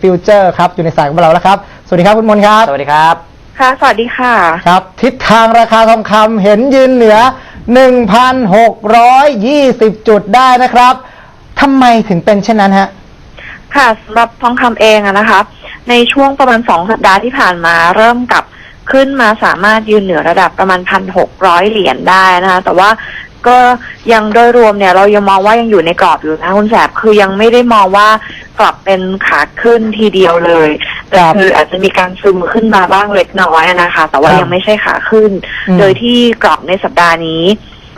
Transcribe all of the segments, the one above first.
ฟิวเจอร์ครับอยู่ในสายกับเราแล้วครับ สวัสดีครับคุณมนต์ครับสวัสดีครับ ค่ะ สวัสดีค่ะ ครับ ทิศทางราคาทองคำเห็นยืนเหนือ 1,620 จุดได้นะครับทำไมถึงเป็นเช่นนั้นฮะ ค่ะสำหรับทองคำเองอะนะคะ ในช่วงประมาณสองสัปดาห์ที่ผ่านมาเริ่มกลับขึ้นมาสามารถยืนเหนือระดับประมาณพันหกร้อยเหรียญได้นะคะ แต่ว่า ก็ยังโดยรวมเนี่ยเรายังมองว่ายังอยู่ในกรอบอยู่นะคุณแสบคือยังไม่ได้มองว่ากลับเป็นขาขึ้นทีเดียวเลย แต่ครับคืออาจจะมีการซึมขึ้นมาบ้างเล็กน้อยนะคะ แต่ว่าครับยังไม่ใช่ขาขึ้นอืมโดยที่กรอบในสัปดาห์นี้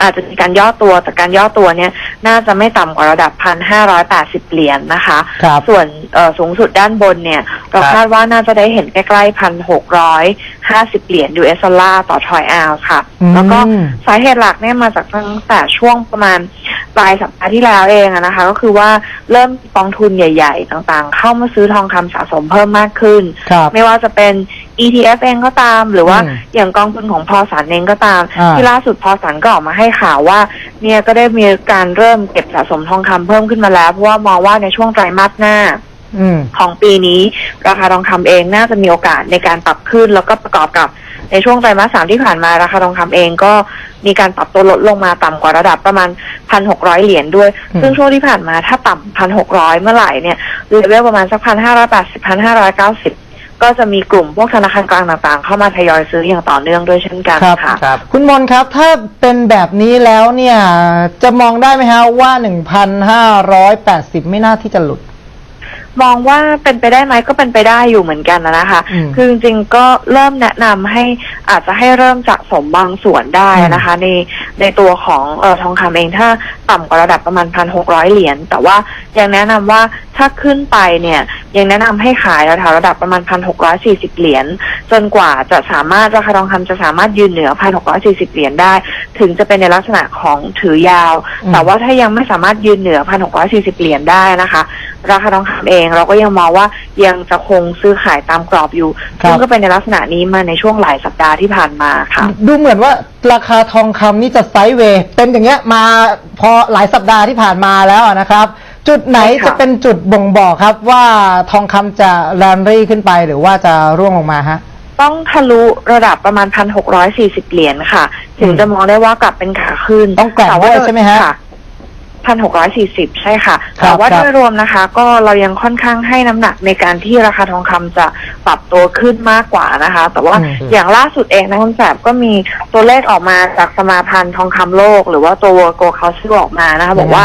อาจจะมีการย่อตัวแต่การย่อตัวเนี่ย น่าจะไม่ต่ำกว่าระดับพันห้าร้อยแปดสิบเหรียญนะคะครับส่วนเอ่อสูงสุดด้านบนเนี่ย เราครับคาดว่าน่าจะได้เห็นใกล้ๆพันหกร้อยห้าสิบเหรียญ US ดอลลาร์ต่อทรอยออนซ์ค่ะอืมแล้วก็สาเหตุหลักเนี่ยมาจากตั้งแต่ช่วงประมาณปลายสัปดาห์ที่แล้วเองอะนะคะ ก็คือว่าเริ่มกองทุนใหญ่ ๆ ต่างๆ เข้ามาซื้อทองคำสะสมเพิ่มมากขึ้นครับไม่ว่าจะเป็น ETF เองก็ตาม หรือว่าอืมอย่างกองทุนของพอสันเองก็ตามอ่าที่ล่าสุดพอสันก็ออกมาให้ข่าวว่า เนี่ยก็ได้มีการเริ่มเก็บสะสมทองคำเพิ่มขึ้นมาแล้ว เพราะว่ามองว่าในช่วงไตรมาสหน้าอืม ของปีนี้ ราคาทองคำเองน่าจะมีโอกาสในการปรับขึ้น แล้วก็ประกอบกับในช่วงไตรมาสสามที่ผ่านมาราคาทองคำเองก็มีการปรับตัวลดลงมาต่ำกว่าระดับประมาณพันหกร้อยเหรียญด้วยอืมซึ่งช่วงที่ผ่านมาถ้าต่ำพันหกร้อยเมื่อไหร่เนี่ยเลเวลประมาณสักพันห้าร้อยแปดสิบพันห้าร้อยเก้าสิบก็จะมีกลุ่มพวกธนาคารกลางต่างๆ เข้ามาทยอยซื้ออย่างต่อเนื่องด้วยเช่นกันครับค่ะครับ คุณมนต์ครับถ้าเป็นแบบนี้แล้วเนี่ย จะมองได้ไหมฮะว่า1,580ไม่น่าที่จะหลุด มองว่าเป็นไปได้ไหมก็เป็นไปได้อยู่เหมือนกันนะนะคะ อืม คือจริงๆก็เริ่มแนะนำให้อาจจะให้เริ่มสะสมบางส่วนได้นะคะ ใน ในตัวของเออทองคำเองถ้าต่ำกว่าระดับประมาณพันหกร้อยเหรียญแต่ว่ายังแนะนำว่าถ้าขึ้นไปเนี่ยยังแนะนำให้ขายแถวระดับประมาณพันหกร้อยสี่สิบเหรียญจนกว่าจะสามารถราคาทองคำจะสามารถยืนเหนือพันหกร้อยสี่สิบเหรียญได้ ถึงจะเป็นในลักษณะของถือยาว แต่ว่าถ้ายังไม่สามารถยืนเหนือพันหกร้อยสี่สิบเหรียญได้นะคะ ราคาทองคำเองเราก็ยังมองว่ายังจะคงซื้อขายตามกรอบอยู่ครับ ซึ่งก็เป็นในลักษณะนี้มาในช่วงหลายสัปดาห์ที่ผ่านมาค่ะ ดูเหมือนว่าราคาทองคำนี่จะไซด์เวย์เป็นอย่างเงี้ยมาพอหลายสัปดาห์ที่ผ่านมาแล้วนะครับ จุดไหนใช่ค่ะ จะเป็นจุดบ่งบอกครับว่าทองคำจะแลนรี่ขึ้นไปหรือว่าจะร่วงลงมาฮะ ต้องทะลุระดับประมาณพันหกร้อยสี่สิบเหรียญค่ะ ถึงอืมจะมองได้ว่ากลับเป็นขาขึ้นต้องแกร่งแต่ด้วยใช่ไหมฮะ พันหกร้อยสี่สิบใช่ค่ะครับแต่ว่าครับ โดยรวมนะคะ ก็เรายังค่อนข้างให้น้ำหนักในการที่ราคาทองคำจะปรับตัวขึ้นมากกว่านะคะ แต่ว่าอืมอย่างล่าสุดเองนะคุณแสบก็มีตัวเลขออกมาจากสมาพันธ์ทองคำโลก หรือว่าตัวโกลคาซิออกมานะคะบอกว่า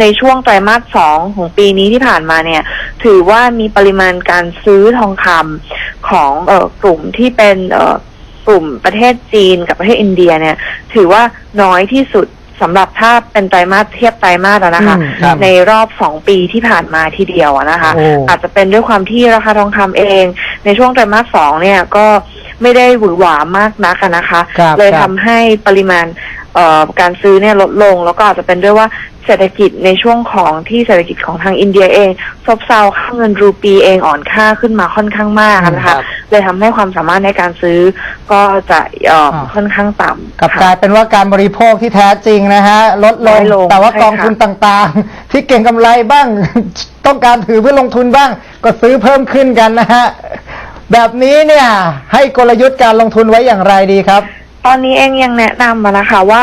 ในช่วงไตรมาสสองของปีนี้ที่ผ่านมาเนี่ย ถือว่ามีปริมาณการซื้อทองคำของเอ่อกลุ่มที่เป็นเอ่อกลุ่มประเทศจีนกับประเทศอินเดียเนี่ย ถือว่าน้อยที่สุด สำหรับถ้าเป็นไตรมาสเทียบไตรมาสอะนะคะ อืมครับในรอบสองปีที่ผ่านมาทีเดียวอะนะคะ โอ้ อาจจะเป็นด้วยความที่ราคาทองคำเอง ในช่วงไตรมาสสองเนี่ยก็ไม่ได้หวือหวามากนักอะนะคะ ครับเลยครับทำให้ปริมาณเอ่อ การซื้อเนี่ยลดลง แล้วก็อาจจะเป็นด้วยว่าเศรษฐกิจในช่วงของที่เศรษฐกิจของทางอินเดียเองซบเซาค่าเงินรูปีเองอ่อนค่าขึ้นมาค่อนข้างมากนะครัคะบเลยทำให้ความสามารถในการซื้อก็จะเอ่ออาค่อนข้างต่ำกลับค่ะกลายเป็นว่าการบริโภคที่แท้จริงนะฮะลดลน้งอยลงแต่ว่าใช่กองทุนค่ะต่างๆ ที่เก่งกำไรบ้างต้องการถือเพื่อลงทุนบ้าง ก็ซื้อเพิ่มขึ้นกันนะฮะแบบนี้เนี่ยให้กลยุทธ์การลงทุนไว้อย่างไรดีครับ ตอนนี้เองยังแนะนำมานะคะว่า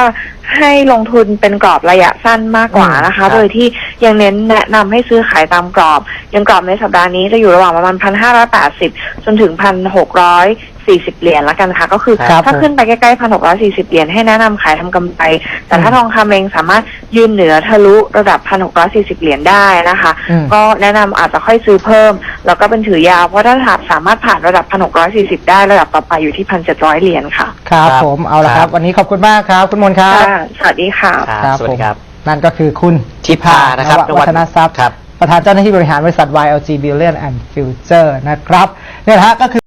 ให้ลงทุนเป็นกรอบระยะสั้นมากกว่านะครัคะบโดยที่ ยังเน้นแนะนำให้ซื้อขายตามกรอบ ยังกรอบในสัปดาห์นี้จะอยู่ระหว่างประมาณพันห้าร้อยแปดสิบจนถึงพันหกร้อยสี่สิบเหรียญละกันค่ะ ก็คือครับถ้าผมขึ้นไปใกล้ๆพันหกร้อยสี่สิบเหรียญให้แนะนำขายทำกำไร แต่ถ้าทองคำเองสามารถยืนเหนือทะลุระดับพันหกร้อยสี่สิบเหรียญได้นะคะอืมก็แนะนำอาจจะค่อยซื้อเพิ่ม แล้วก็เป็นถือยาวเพราะถ้าสามารถผ่านระดับพันหกร้อยสี่สิบได้ระดับต่อไปอยู่ที่พันเจ็ดร้อยเหรียญค่ะ ครับครับผมเอาละคครัรับบวันนี้ขอบคุณมากครับ คุณมนต์ครับค่ะสวัสดีค่ะครับสวัสดีครับผม นั่นก็คือคุณทิพานะครับนวัฒนทรัพย์ครับประธานเจ้าหน้าที่บริหารบริษัท YLG Billion and Future นะครับเนี่ยนะฮะก็คือ